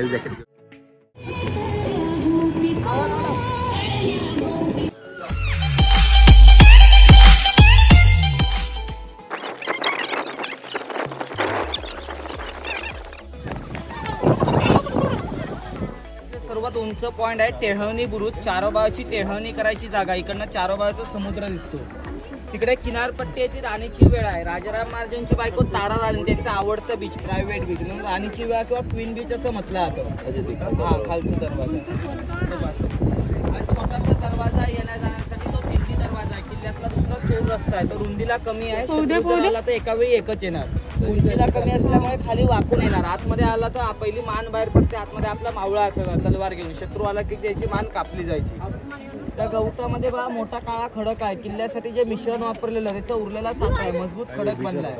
Live jacket सर्वात उंच point आहे टेहळणी बुरुज. चारोबाची टेहळणी करायची जागा. इकडनं चारोबाचा समुद्र दिसतो. तिकडे किनारपट्टी आहे ती राणीची वेळ आहे. राजाराम महाराजांची बायको तारा राणी त्यांचं आवडतं बीच प्रायव्हेट बीच म्हणून राणीची वेळा किंवा क्वीन बीच असं म्हटलं जातं. हा खालचा दरवाजा. आणि छोटासा दरवाजा येण्या जाण्यासाठी तो भिंती दरवाजा आहे. किल्ल्यातला दुसरा चोर रस्ता आहे. तो रुंदीला कमी आहे. तर एका वेळी एकच येणार. उंचीला कमी असल्यामुळे खाली वाकून येणार. आतमध्ये आला तर पहिली मान बाहेर पडते. आतमध्ये आपला मावळा असायचा तलवार घेऊन. शत्रू आला की त्याची मान कापली जायची. त्या गवतामध्ये बघा मोठा काळा खडक आहे. किल्ल्यासाठी जे मिश्रण वापरलेलं आहे त्याचा उरलेला साठा आहे. मजबूत खडक बनलाय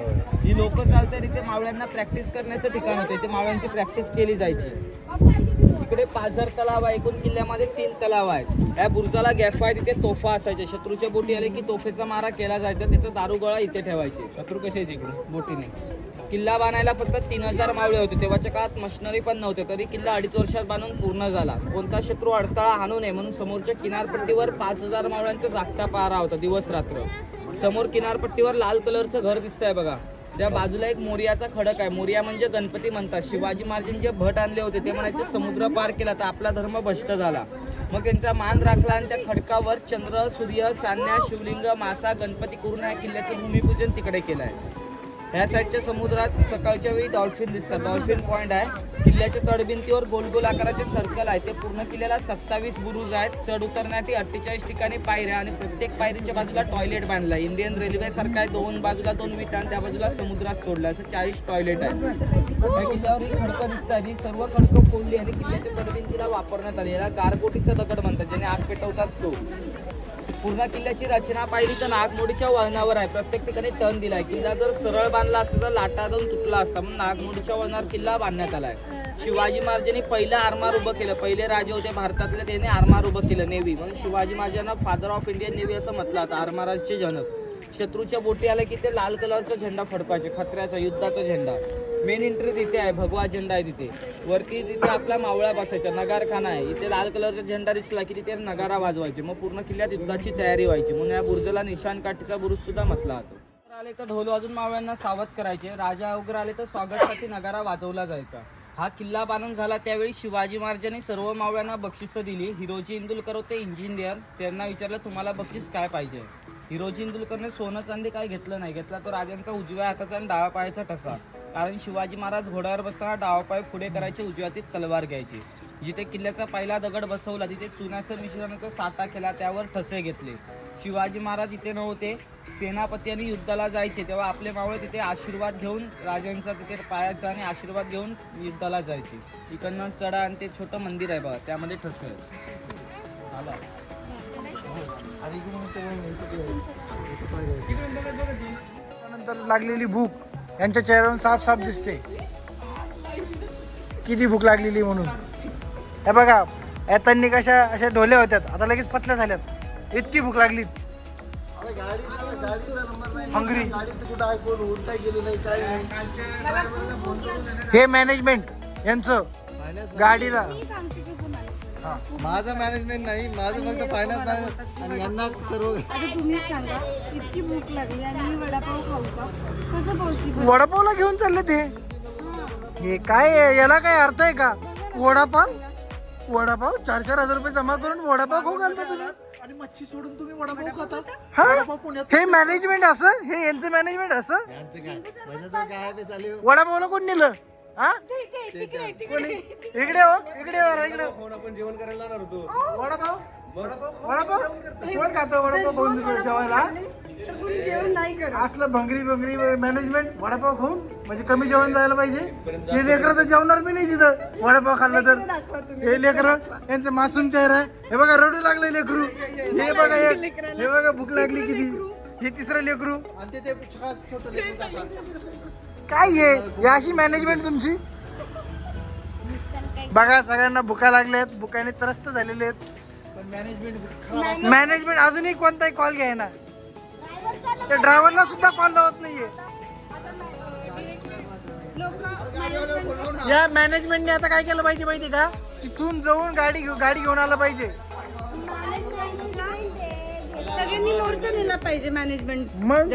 ही लोक चालतात इथे मावळ्यांना प्रॅक्टिस करण्याचं ठिकाण होते. इथे मावळ्यांची प्रॅक्टिस केली जायची. इकडे पाझर तलाव आहे. एकूण किल्ल्यामध्ये तीन तलाव आहेत. या बुरुजाला गॅफ आहे. तिथे तोफा असायचे. शत्रूच्या बोटी आले की तोफेचा मारा केला जायचा. त्याचा दारुगोळा इथे ठेवायचे. शत्रू कसे इकडे? बोटीने. किल्ला बांधायला फक्त तीन हजार मावळे होते. तेव्हाच्या काळात मशिनरी पण नव्हते. तरी किल्ला अडीच वर्षात बांधून पूर्ण झाला. कोणता शत्रू अडथळा हाणू नये म्हणून समोरच्या किनारपट्टीवर पाच हजार मावळ्यांचा जागता पारा होता. दिवस रात्र. समोर किनारपट्टीवर लाल कलरचं घर दिसतंय बघा. त्या बाजूला एक मोरियाचा खडक आहे. मोरिया म्हणजे गणपती म्हणतात. शिवाजी महाराजांनी जे भट आणले होते ते म्हणायचे समुद्र पार केला तर आपला धर्म भ्रष्ट झाला. मग त्यांचा मान राखला आणि त्या खडकावर चंद्र सूर्य चांदण्या शिवलिंग मासा गणपती करून या किल्ल्याचं भूमिपूजन तिकडे केलं आहे ह्या साईडच्या समुद्रात सकाळच्या वेळी डॉल्फिन दिसतात. डॉल्फिन पॉईंट आहे. किल्ल्याच्या तडभिंतीवर गोल गोल आकाराचे सर्कल आहे. ते पूर्ण किल्ल्याला सत्तावीस बुरुज आहेत. चढ उतरण्यासाठी अठ्ठेचाळीस ठिकाणी पायऱ्या आणि प्रत्येक पायरीच्या बाजूला टॉयलेट बांधला इंडियन रेल्वे सारखा आहे. दोन बाजूला दोन मिटर आणि त्या बाजूला समुद्रात सोडला असं चाळीस टॉयलेट आहे या किल्ल्यावर ही खडकं दिसतात ही सर्व खडकं फोडली आणि किल्ल्याच्या तडभिंतीला वापरण्यात आली. याला गारगोटीचा दगड म्हणतात. ज्याने आग पेटवतात तो. पूर्ण किल्ल्याची रचना पाहिली तर नागमोडीच्या वळणावर आहे. प्रत्येक ठिकाणी टर्न दिलाय. किल्ला जर सरळ बांधला असता तर लाटा जाऊन तुटला असता. म्हणून नागमोडीच्या वळणावर किल्ला बांधण्यात आलाय. शिवाजी महाराजांनी पहिलं आरमार उभं केलं. पहिले राजे होते भारतातले. त्याने आरमार उभं केलं नेव्ही म्हणून शिवाजी महाराजांना फादर ऑफ इंडियन नेव्ही असं म्हटलं होतं आरमाराजचे जनक. शत्रूच्या बोटी आल्या की ते लाल कलरचा झेंडा फडकायचे खत्र्याचा युद्धाचा झेंडा. मेन एंट्री तिथे आहे भगवा झेंडा आहे तिथे. वरती तिथे आपला मावळा बसायचा नगारखाना आहे. इथे लाल कलरचा झेंडा दिसला की तिथे नगारा वाजवायचे. मग पूर्ण किल्ल्यात युद्धाची तयारी व्हायची. म्हणून या बुरुजाला निशाण काठीचा बुरुज सुद्धा म्हटला जातो. आले तर ढोल वाजून मावळ्यांना सावध करायचे. राजा वगैरे आले तर स्वागतासाठी नगारा वाजवला जायचा. हा किल्ला बांधून झाला त्यावेळी शिवाजी महाराजांनी सर्व मावळ्यांना बक्षिसं दिली. हिरोजी इंदुलकर होते इंजिनियर. त्यांना विचारलं तुम्हाला बक्षीस काय पाहिजे? हिरोजी इंदुलकरने सोनं चांदी काय घेतलं नाही. घेतला तो राजांचा उजव्या हाताचा आणि डाव्या पायाचा ठसा. कारण शिवाजी महाराज घोड्यावर बसताना डावापाय पुढे करायचे उजव्यातील तलवार घ्यायची जिथे किल्ल्याचा पहिला दगड बसवला तिथे चुन्याचं मिश्रणाचा साठा केला त्यावर ठसे घेतले शिवाजी महाराज इथे नव्हते सेनापती आणि युद्धाला जायचे तेव्हा आपले मावळे तिथे आशीर्वाद घेऊन राजांचा तिथे पायाचा आणि आशीर्वाद घेऊन युद्धाला जायचे इकडनं चढा आणि ते छोटं मंदिर आहे बघा त्यामध्ये ठसे आहेत आला नंतर लागलेली भूक यांच्या चेहऱ्यावरून साफ साफ दिसते. किती भूक लागलेली म्हणून. हे बघा या तन्नी कशा अशा ढोल्या होत्यात. आता लगेच पतल्या झाल्यात. इतकी भूक लागली. हंगरी. हे मॅनेजमेंट यांचं. गाडीला. माझं मॅनेजमेंट नाही माझं फक्त फायनान्स मॅनेज आणि यांना सर्व आता तुम्हीच सांगा इतकी भूक लागली आणि मी वडापाव खाऊ का? कसं पॉसिबल वडापावला घेऊन चालले ते? हे काय आहे? याला काय अर्थ आहे का? वडापाव? वडापाव? चार चार हजार रुपये जमा करून वडापाव खाऊ घालता तुम्ही? आणि मच्छी सोडून तुम्ही वडापाव खाता? हा? पुण्यात हे मॅनेजमेंट असं? हे यांचं मॅनेजमेंट असं? यांचं काय? माझं काय आहे ते चालेल वडापावला कोण नेलं? हा? इकडे हो इकडे हो इकडे आपण जेवण करायला वडापाव? वडापाव? कोण खातं वडापाव खाऊन जेवायला? तर कोणी जेवण नाही करत. असलं भंगरी भंगरी मॅनेजमेंट वडापाव खाऊन म्हणजे कमी जेवण जायला पाहिजे. हे लेकरं तर जेवणार बी नाही तिथं. वडापाव खाल्लं तर. दाखवा हे लेकरं यांचं मासूम चेहरा आहे. हे बघा रडू लागले लेकरू. हे बघा एक हे बघा भूक लागली किती. हे तिसरं लेकरू. आणि ते- ते सगळ्यात छोटं लेकरं. काय आहे ही अशी मॅनेजमेंट तुमची? बघा सगळ्यांना भुका लागल्यात. भुकाने त्रस्त झालेले आहेत. मॅनेजमेंट अजूनही कोणताही कॉल घ्याय ना त्या ड्रायव्हरला सुद्धा कॉल लावत नाहीये. या मॅनेजमेंटने आता काय केलं पाहिजे माहिती का? तिथून जाऊन गाडी घेऊ- गाडी घेऊन आलं पाहिजे. सगळ्यांनी मोर्चा नेला पाहिजे मॅनेजमेंट मग?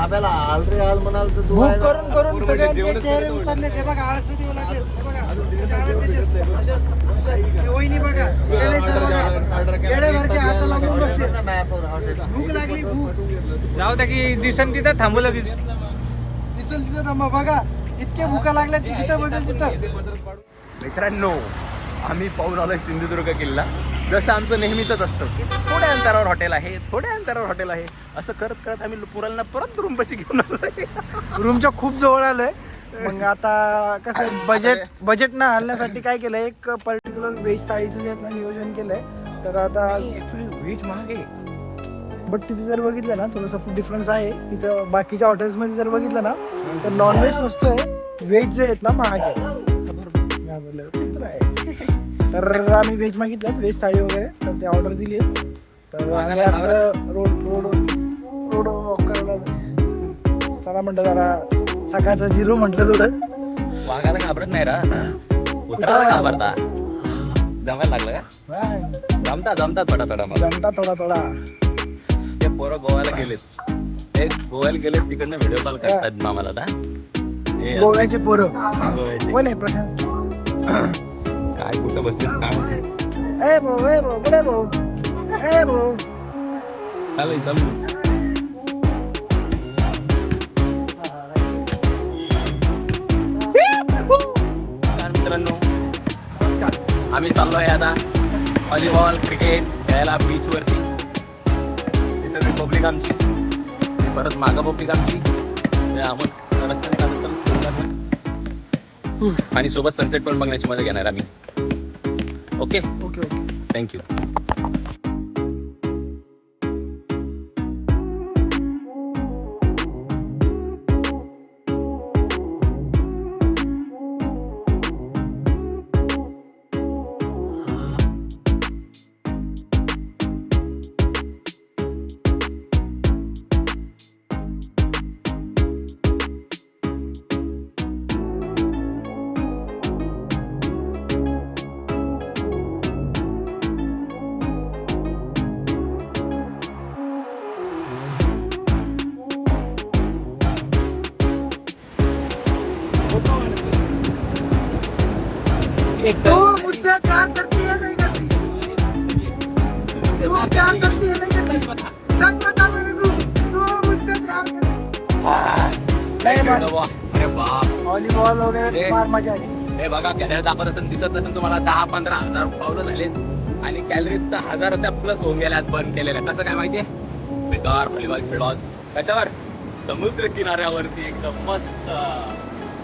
आपल्याला आल रे आल म्हणाल तर तू भूक करून करून सगळ्यांचे चेहरे उतरले ते बघा आळस देऊ लागले. हे बघा म्हणजे आळस देते. हे वहिनी बघा गेले सर बघा. येड्यासारखे हात लागून बसते भूक लागली भूक. जाऊ द्या की दिसन तिथं थांबवलं तिथे दिसल तिथं थांबा बघा. इतके भूका लागल्या तिथं बदल तिथं. मित्रांनो आम्ही पाहून आलोय सिंधुदुर्ग किल्ला. जसं आमचं नेहमीच असतं की थोड्या अंतरावर हॉटेल आहे थोड्या अंतरावर हॉटेल आहे असं करत करत आम्ही पुरांना परत रूमपाशी घेऊन आलोय रूमच्या खूप जवळ आलोय. मग आता कसं बजेट बजेट ना हलण्यासाठी काय केलंय एक पर्टिक्युलर व्हेज थाळीचं नियोजन केलंय. तर आता ऍक्च्युली व्हेज महाग आहे. बट तिथे जर बघितलं ना थोडंसं डिफरन्स आहे. तिथं बाकीच्या हॉटेल्समध्ये जर बघितलं ना तर नॉनव्हेज स्वस्त आहे. व्हेज जे आहेत ना महाग आहे. तर आम्ही व्हेज मागितलं व्हेज थाळी वगैरे. तर ते ऑर्डर दिली आहे तर आम्ही असं रोड रोड रोड वॉक करायला चला म्हणलं जरा सकाळचं झिरो म्हटलं थोडं. वाघाला घाबरत नाही रा. उतरायला घाबरता. जमायला लागलं का? जमता जमतात थोडा थोडा मग. जमता थोडा थोडा. ते पोरं गोव्याला गेलेत. ते गोव्याला गेलेत तिकडनं व्हिडिओ कॉल करतात मामाला आता. गोव्याचे पोरं. गोव्याचे. बोले प्रशांत. काय कुठं बसले काय? माहिती. ए भाऊ ए भाऊ कुठे भाऊ? ए भाऊ. चालेल चालू नमस्कार मित्रांनो. आम्ही चाललोय आता व्हॉलीबॉल क्रिकेट खेळायला बीच वरती. ही सगळी पब्लिक आमची. आणि परत मागं पब्लिक आमची. ते आपण रस्त्याने चालत चालत चालत. उफ, आणि सोबत सनसेट पण बघण्याची मजा घेणार आम्ही. ಓಕೆ ಓಕೆ ಥ್ಯಾಂಕ್ ಯು तू मुझसे प्यार करती है नहीं करती? तू प्यार करती है नहीं करती? सच बता मेरे को तू? मुझसे प्यार करती? व्हॉलीबॉल वगैरे. फार मजा आली हे बघा कॅलरी दाखवत असेल दिसत असेल तुम्हाला दहा पंधरा हजार पावलं झालेत आणि कॅलरीज तर हजाराच्या प्लस होऊन गेल्यात बंद केलेल्या. कसं काय माहितीये? बेकार व्हॉलीबॉल खेळॉस कशावर? समुद्र किनाऱ्यावरती. एकदम मस्त.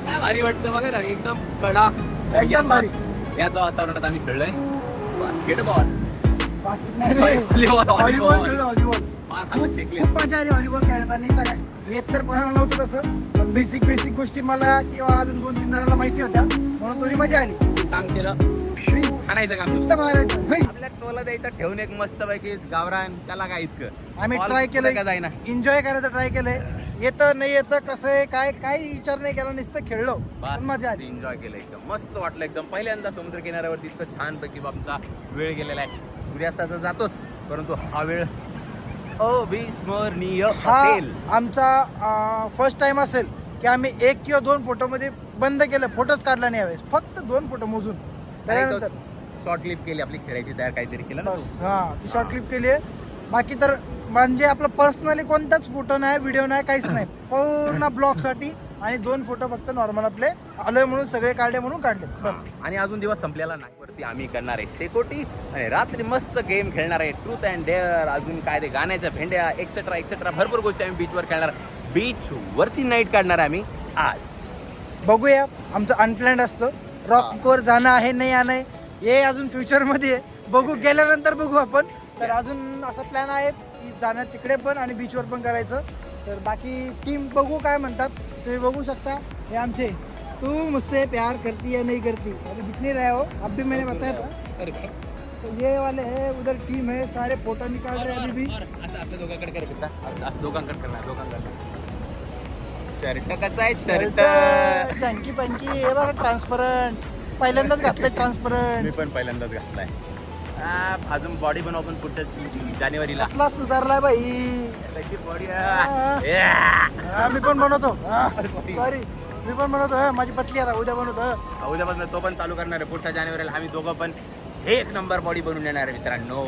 काय भारी वाटतं बघा ना एकदम कडा एकदम भारी. याच वातावरणात आम्ही खेळलोय. बास्केटबॉल खूप मजा आली व्हॉलीबॉल खेळताना सगळ्या. येत तर कोणाला नव्हतं तसं पण बेसिक बेसिक गोष्टी मला किंवा अजून दोन तीन जणांना माहिती होत्या. म्हणून थोडी मजा आली. काम केलं. आणायचं काम. नुसतं मारायचं. है. आपल्या टोला द्यायचं ठेवून एक मस्त पैकी गावरान. त्याला काय इतकं? आम्ही ट्राय कुठं का केलं जाईना. एन्जॉय करायचं ट्राय केलंय. येतं नाही येतं कसं आहे काय काही विचार नाही केला नुसतं खेळलो. पण मजा आली. एन्जॉय केलं एकदम. मस्त वाटलं एकदम. पहिल्यांदा समुद्र किनाऱ्यावरती इतकं छान पैकी आमचा वेळ गेलेला आहे. सूर्यास्ताचा जातोच परंतु हा वेळ अविस्मरणीय हा असेल. आमचा फर्स्ट टाइम असेल की आम्ही एक किंवा दोन फोटो मध्ये बंद केलं फोटोच काढला नाही यावेळेस. फक्त दोन फोटो मोजून. त्याच्यानंतर शॉर्ट क्लिप केली आपली खेळायची तयार काहीतरी केलं ना हा ती शॉर्ट क्लिप केली आहे. बाकी तर म्हणजे आपलं पर्सनली कोणताच फोटो नाही व्हिडिओ नाही काहीच नाही. पूर्ण ब्लॉगसाठी आणि दोन फोटो फक्त नॉर्मल आपले. आलोय म्हणून सगळे काढले म्हणून काढले. बस. आणि अजून दिवस संपलेला नाही. वरती आम्ही करणार आहे शेकोटी आणि रात्री मस्त गेम खेळणार आहे. ट्रूथ अँड डेअर अजून काय ते गाण्याच्या भेंड्या एक्सेट्रा एक्सेट्रा भरपूर गोष्टी आम्ही बीचवर खेळणार. बीच वरती नाईट काढणार आहे आम्ही आज. बघूया. आमचं अनप्लॅन्ड असतं. रॉक वर जाणं आहे नाही आहे हे अजून फ्युचरमध्ये आहे. बघू गेल्यानंतर बघू आपण. तर अजून असा प्लॅन आहे. की जाणं तिकडे पण आणि बीचवर पण करायचं. तर बाकी टीम बघू काय म्हणतात. तुम्ही बघू शकता. हे आमचे. तू मुझसे प्यार करती या नहीं करती. अभी दिख नहीं रहे हो. अब भी मैंने बताया था. तो ये वाले है उधर टीम है सारे फोटो निकाल रहे अभी भी. शर्ट कसा आहे? शर्ट चंकी पंकी हे बघा ट्रान्सपरंट पहिल्यांदाच घातलं ट्रान्सपरंट मी पण पहिल्यांदाच घातलाय. आ, अजून बॉडी बनवू आपण पुढच्या जानेवारीला. कसला सुधारलाय बाई? त्याची बॉडी हा, मी पण बनवतो. सॉरी मी पण बनवतो हा, माझी पटली आता उद्या बनवतो हा. उद्यापासून तो पण चालू करणार आहे पुढच्या जानेवारीला. आम्ही दोघं पण एक नंबर बॉडी बनवून येणार आहे मित्रांनो.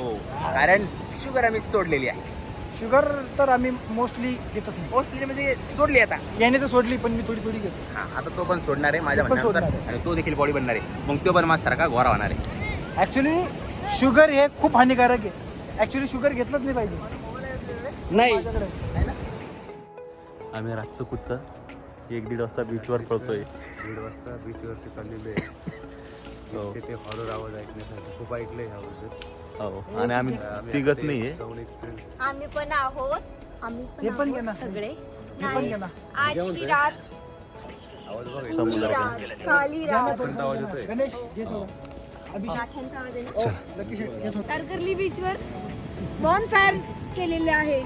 कारण शुगर आम्ही सोडलेली आहे. शुगर तर आम्ही मोस्टली घेतच नाही. मोस्टली म्हणजे सोडली आता. याने तर सोडली पण मी थोडी थोडी घेतो. हा आता तो पण सोडणार आहे माझ्या तो पण म्हणण्यानुसार. सोडणार आणि तो देखील बॉडी बनणार आहे. मग तो पण माझ्यासारखा गोरा होणार आहे. ऍक्च्युली शुगर हे खूप हानिकारक आहे. ऍक्च्युली शुगर घेतलंच नाही पाहिजे. नाही. आम्ही रातचं कुच्चं एक दीड वाजता बीचवर पळतोय. दीड वाजता बीचवरती चाललेलो आहे. हो. ते हॉरर आवाज ऐकण्यासाठी खूप ऐकलंय ह्याबद्दल हो. आणि आम्ही तिघच नाही आहे आम्ही पण आहोत. आम्ही हे पण घे आहोत ना. सगळे. हे. आजची रात आवाज बघ. पुरी रात खाली रात. कोणता आवाज येतोय? गणेश आवाज आहे ना? थोडं. तारकर्ली बीचवर बॉन फायर केलेले आहे.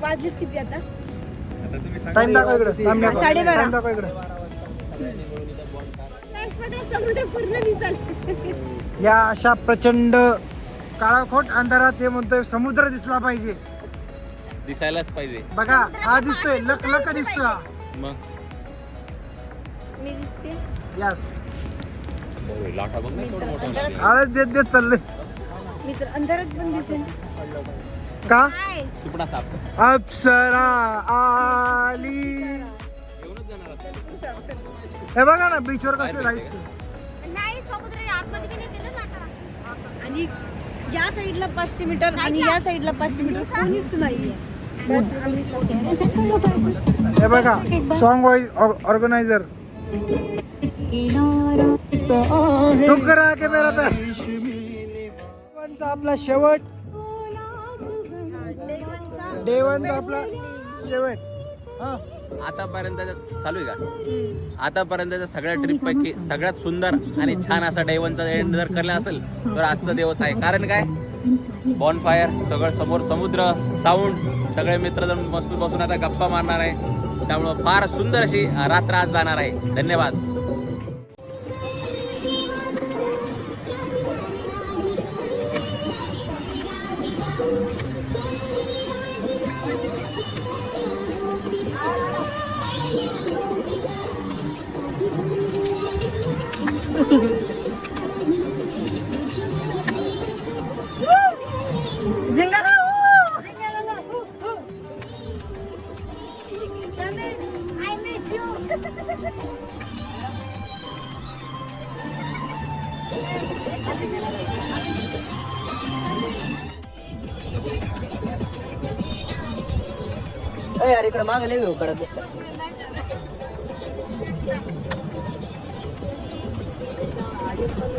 वाजलीत किती आता? टाइम दाखव इकडे. टाइम दाखव. साडेबारा. टाइम दाखव इकडे. समुद्र पूर्ण दिसल या अशा प्रचंड काळाखोट अंधारात हे म्हणतोय समुद्र दिसला पाहिजे. दिसायलाच पाहिजे. बघा हा दिसतोय. लक लक दिसतोय. हा. मग? मी दिसते. यस लाटा बघ ना केवढं मोठं होणार आहे. आळस देत देत चाललंय. मी तर अंधारात पण दिसेल. का? काय सुपडा साप अप्सरा आली. हे बघा ना बीचवर कसं राईट्स नाही समुद्र आतमध्ये बी नाही आणि या साईडला पाचशे मीटर आणि या साईडला पाचशे मीटर कोणीच नाहीये. बस हे बघा सॉन्ग वाईज ऑर्गनायझर डोंगर के मेरा तर? आपला शेवट. देवांचा आपला शेवट. हा. आतापर्यंत चालू आहे का? आतापर्यंतच्या सगळ्या ट्रिप पैकी सगळ्यात सुंदर आणि छान असा डायवनचा एंड जर केला असेल तर आजचा दिवस आहे. कारण काय? बॉनफायर सगळं समोर समुद्र साऊंड सगळे मित्रजण मस्त बसून आता गप्पा मारणार आहे. त्यामुळं फार सुंदर अशी रात्र आज जाणार आहे. धन्यवाद. यार इकडे